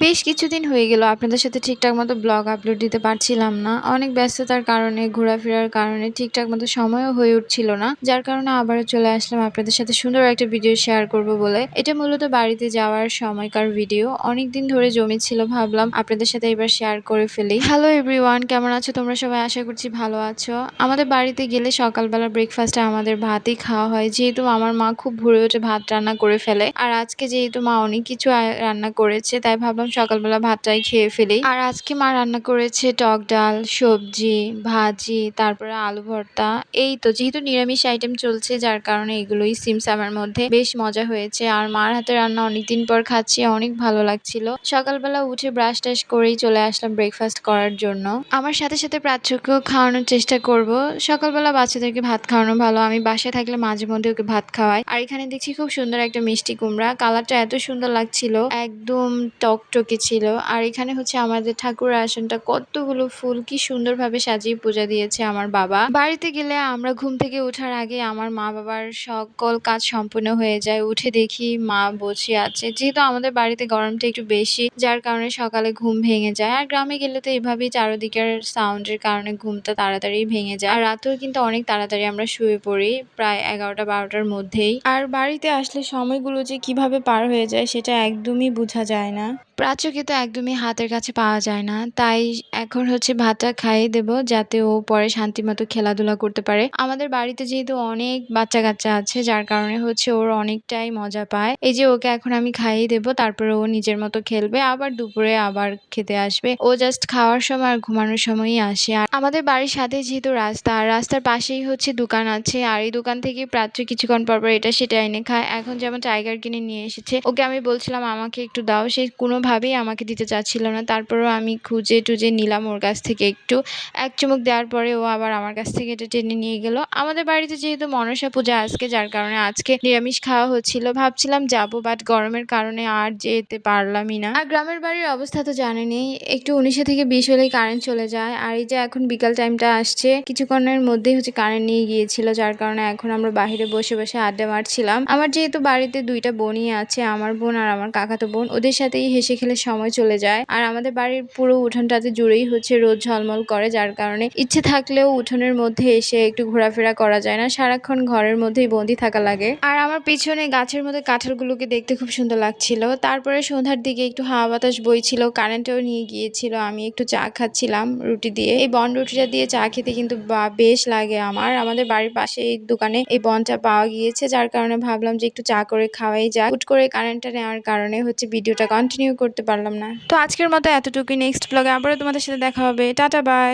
বেশ কিছুদিন হয়ে গেল, আপনাদের সাথে ঠিকঠাক মতো ব্লগ আপলোড দিতে পারছিলাম না। অনেক ব্যস্ততার কারণে, ঘোরাফেরার কারণে ঠিকঠাক মতো সময়ও হয়ে উঠছিল না। যার কারণে আবারও চলে আসলাম আপনাদের সাথে সুন্দর একটা ভিডিও শেয়ার করব বলে। এটা মূলত বাড়িতে যাওয়ার সময়কার ভিডিও অনেক দিন ধরে জমেছিল, ভাবলাম আপনাদের সাথে এবার শেয়ার করে ফেলি। হ্যালো এভরিওয়ান কেমন আছো? তোমরা সবাই আশা করছি ভালো আছো। আমাদের বাড়িতে গেলে সকালবেলা ব্রেকফাস্টে আমাদের ভাতই খাওয়া হয়। যেহেতু আমার মা খুব ভোরে উঠে ভাত রান্না করে ফেলে। আর আজকে যেহেতু মা অনেক কিছু রান্না করেছে, তাই ভাবলাম সকালবেলা ভাতটাই খেয়ে ফেলি। আর আজকে মা রান্না করেছে টক ডাল, সবজি, ভাজি, তারপরে আলু ভর্তা। এই তো যেহেতু নিরামিষ আইটেম চলছে, যার কারণে এগুলোই সিমসামের মধ্যে বেশ মজা হয়েছে। আর মার হাতে রান্না অনেকদিন পর খাচ্ছি, অনেক ভালো লাগছিল। সকালবেলা উঠে ব্রাশ টাশ করেই চলে আসলাম ব্রেকফাস্ট করার জন্য। আমার সাথে সাথে প্রাচ্যকেও খাওয়ানোর চেষ্টা করব। সকালবেলা বাচ্চাদেরকে ভাত খাওয়ানো ভালো। আমি বাসায় থাকলে মাঝে মধ্যে ওকে ভাত খাওয়াই। আর এখানে দেখছি খুব সুন্দর একটা মিষ্টি কুমড়া। কালারটা এত সুন্দর লাগছিল। একদম টকটকে ছিল। আর এখানে হচ্ছে আমাদের ঠাকুর আসনটা কতগুলো ফুল, কি সুন্দরভাবে সাজিয়ে পূজা দিয়েছে আমার বাবা। বাড়িতে গেলে আমরা ঘুম থেকে ওঠার আগে আমার মা বাবার সকল কাজ সম্পূর্ণ হয়ে যায়। উঠে দেখি মা বসে আছে। যেহেতু আমাদের বাড়িতে গরমটা একটু বেশি, যার কারণে সকালে ঘুম ভেঙে যায়। আর গ্রামে গেলে তো এভাবেই চারদিকের সাউন্ডের কারণে ঘুমটা তাড়াতাড়ি ভেঙে যায়। আর রাতেও কিন্তু অনেক তাড়াতাড়ি আমরা শুয়ে পড়ি, প্রায় এগারোটা বারোটার মধ্যেই। আর বাড়িতে আসলে সময়গুলো যে কীভাবে পার হয়ে যায়, সেটা একদমই বোঝা যায় না। প্রাচ্যকে তো একদমই হাতের কাছে পাওয়া যায় না। তাই এখন হচ্ছে ভাতটা খাইয়ে দেব যাতে ও পরে শান্তি মতো খেলাধুলা করতে পারে। আমাদের বাড়িতে যেহেতু অনেক বাচ্চা কাচ্চা আছে, যার কারণে হচ্ছে ওর অনেকটাই মজা পায়। এই যে ওকে এখন আমি খাইয়ে দেব, তারপরে ও নিজের মতো খেলবে, আবার দুপুরে আবার খেতে আসবে। ও জাস্ট খাওয়ার সময় আর ঘুমানোর সময়ই আসে। আর আমাদের বাড়ির সাথে যেহেতু রাস্তা, আর রাস্তার পাশেই হচ্ছে দোকান আছে, আর এই দোকান থেকে প্রাচ্য কিছুক্ষণ পর পর এটা সেটা এনে খায়। এখন যেমন টাইগার কিনে নিয়ে এসেছে, ওকে আমি বলছিলাম, আমাকে একটু দাও। সে কোনোভাবেই আমাকে দিতে চাচ্ছিল না। তারপরেও আমি খুঁজে টুজে নিলাম ওর কাছ থেকে একটু। এক চুমুক দেওয়ার পরে ও আবার আমার কাছ থেকে এটা টেনে নিয়ে গেল। আমাদের বাড়িতে যেহেতু মনসা পূজা আজকে, যার কারণে আজকে নিরামিষ খাওয়া হচ্ছিল। ভাবছিলাম যাব বাট গরমের কারণে আর যেতে পারলামই না। আর গ্রামের বাড়ির অবস্থা তো জানেনই, একটু উনিশে থেকে বিশ হলেই কারেন্ট চলে যায়। আর এই যে এখন বিকাল টাইমটা আসছে, কিছুক্ষণের মধ্যেই হচ্ছে কারেন্ট নিয়ে গিয়েছিল, যার কারণে এখন আমরা বাইরে বসে বসে আড্ডা মারছিলাম। আমার যেহেতু বাড়িতে দুইটা বোনই আছে, আমার বোন আর আমার কাকাতো বোন, ওদের সাথেই হেসে খেলে সময় চলে যায়। আর আমাদের বাড়ির পুরো উঠোনটাতে জুড়েই হচ্ছে রোদ ঝলমল করে, যার কারণে ইচ্ছে থাকলেও উঠোনের মধ্যে এসে একটু ঘোরাফেরা করা যায় না। সারাক্ষণ ঘরের মধ্যেই বন্দি থাকা লাগে। আর আমার পিছনে গাছের মধ্যে কাঁঠালগুলোকে দেখতে খুব সুন্দর লাগছিল। তারপরে সন্ধ্যার দিকে একটু হাওয়া বাতাস বইছিল, কারেন্টও নিয়ে গিয়েছিল, আমি একটু চা খাচ্ছিলাম রুটি দিয়ে। এই বন রুটিটা দিয়ে চা খেতে কিন্তু বেশ লাগে আমার। আমাদের বাড়ির পাশে এই দোকানে এই বনটা পাওয়া গিয়েছে, যার কারণে ভাবলাম যে একটু চা করে খাওয়াই যাক। হুট করে কারেন্টটা নেওয়ার কারণে হচ্ছে ভিডিওটা কন্টিনিউ করতে পারলাম না। তো আজকের মতো এতটুকুই। নেক্সট ব্লগে আবারও তোমাদের সাথে দেখা হবে। Tata bye